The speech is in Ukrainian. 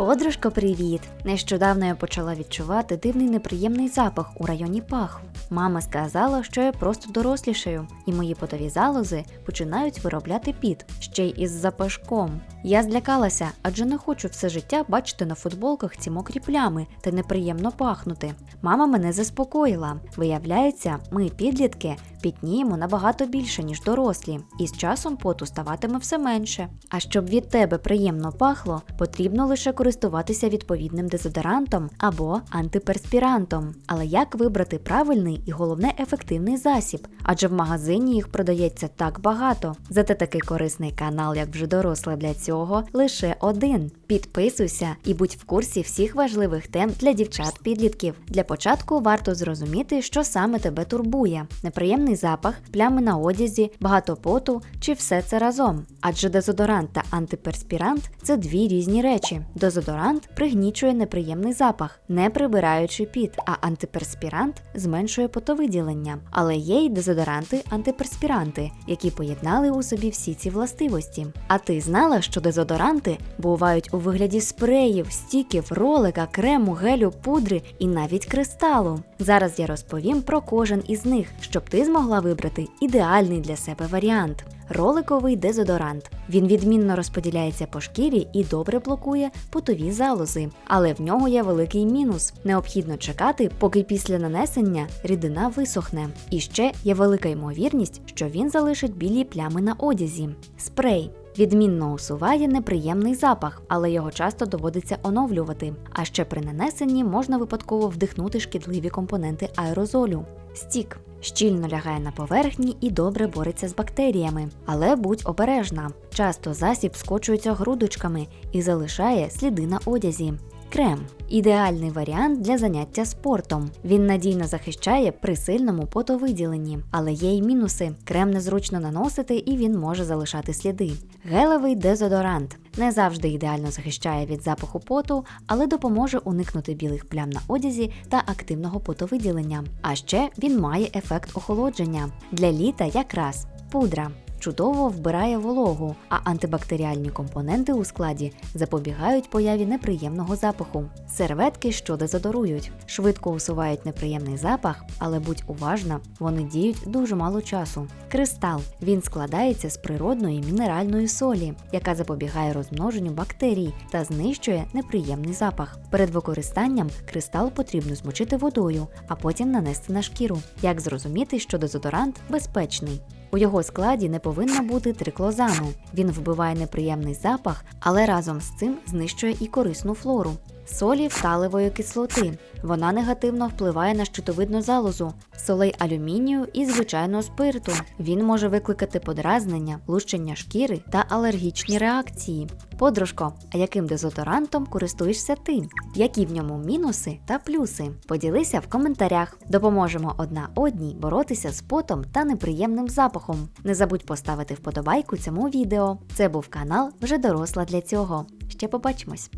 Подружко, привіт! Нещодавно я почала відчувати дивний неприємний запах у районі паху. Мама сказала, що я просто дорослішаю, і мої потові залози починають виробляти піт, ще й із запашком. Я злякалася, адже не хочу все життя бачити на футболках ці мокрі плями та неприємно пахнути. Мама мене заспокоїла. Виявляється, ми, підлітки, пітніємо набагато більше, ніж дорослі, і з часом поту ставатиме все менше. А щоб від тебе приємно пахло, потрібно лише користуватися відповідним дезодорантом або антиперспірантом. Але як вибрати правильний і головне ефективний засіб? Адже в магазині їх продається так багато. Зате такий корисний канал, як вже доросла для цього, лише один. Підписуйся і будь в курсі всіх важливих тем для дівчат-підлітків. Для початку варто зрозуміти, що саме тебе турбує: неприємний запах, плями на одязі, багато поту чи все це разом. Адже дезодорант та антиперспірант це дві різні речі. Дезодорант пригнічує неприємний запах, не прибираючи піт, а антиперспірант зменшує потовиділення. Але є й дезодоранти антиперспіранти, які поєднали у собі всі ці властивості. А ти знала, що дезодоранти бувають у вигляді спреїв, стіків, ролика, крему, гелю, пудри і навіть кристалу. Зараз я розповім про кожен із них, щоб ти змогла вибрати ідеальний для себе варіант. Роликовий дезодорант. Він відмінно розподіляється по шкірі і добре блокує потові залози. Але в нього є великий мінус. Необхідно чекати, поки після нанесення рідина висохне. І ще є велика ймовірність, що він залишить білі плями на одязі. Спрей. Відмінно усуває неприємний запах, але його часто доводиться оновлювати. А ще при нанесенні можна випадково вдихнути шкідливі компоненти аерозолю. Стік щільно лягає на поверхні і добре бореться з бактеріями. Але будь обережна. Часто засіб скочується грудочками і залишає сліди на одязі. Крем ідеальний варіант для заняття спортом. Він надійно захищає при сильному потовиділенні, але є й мінуси. Крем незручно наносити і він може залишати сліди. Гелевий дезодорант не завжди ідеально захищає від запаху поту, але допоможе уникнути білих плям на одязі та активного потовиділення. А ще він має ефект охолодження. Для літа якраз пудра чудово вбирає вологу, а антибактеріальні компоненти у складі запобігають появі неприємного запаху. Серветки, що дезодорують, швидко усувають неприємний запах, але будь уважна, вони діють дуже мало часу. Кристал він складається з природної мінеральної солі, яка запобігає розмноженню бактерій та знищує неприємний запах. Перед використанням кристал потрібно змочити водою, а потім нанести на шкіру. Як зрозуміти, що дезодорант безпечний? У його складі не повинно бути триклозану. Він вбиває неприємний запах, але разом з цим знищує і корисну флору. Солі фталевої кислоти. Вона негативно впливає на щитовидну залозу, солей алюмінію і звичайного спирту. Він може викликати подразнення, лущення шкіри та алергічні реакції. Подружко, а яким дезодорантом користуєшся ти? Які в ньому мінуси та плюси? Поділися в коментарях. Допоможемо одна одній боротися з потом та неприємним запахом. Не забудь поставити вподобайку цьому відео. Це був канал вже доросла для цього. Ще побачимось!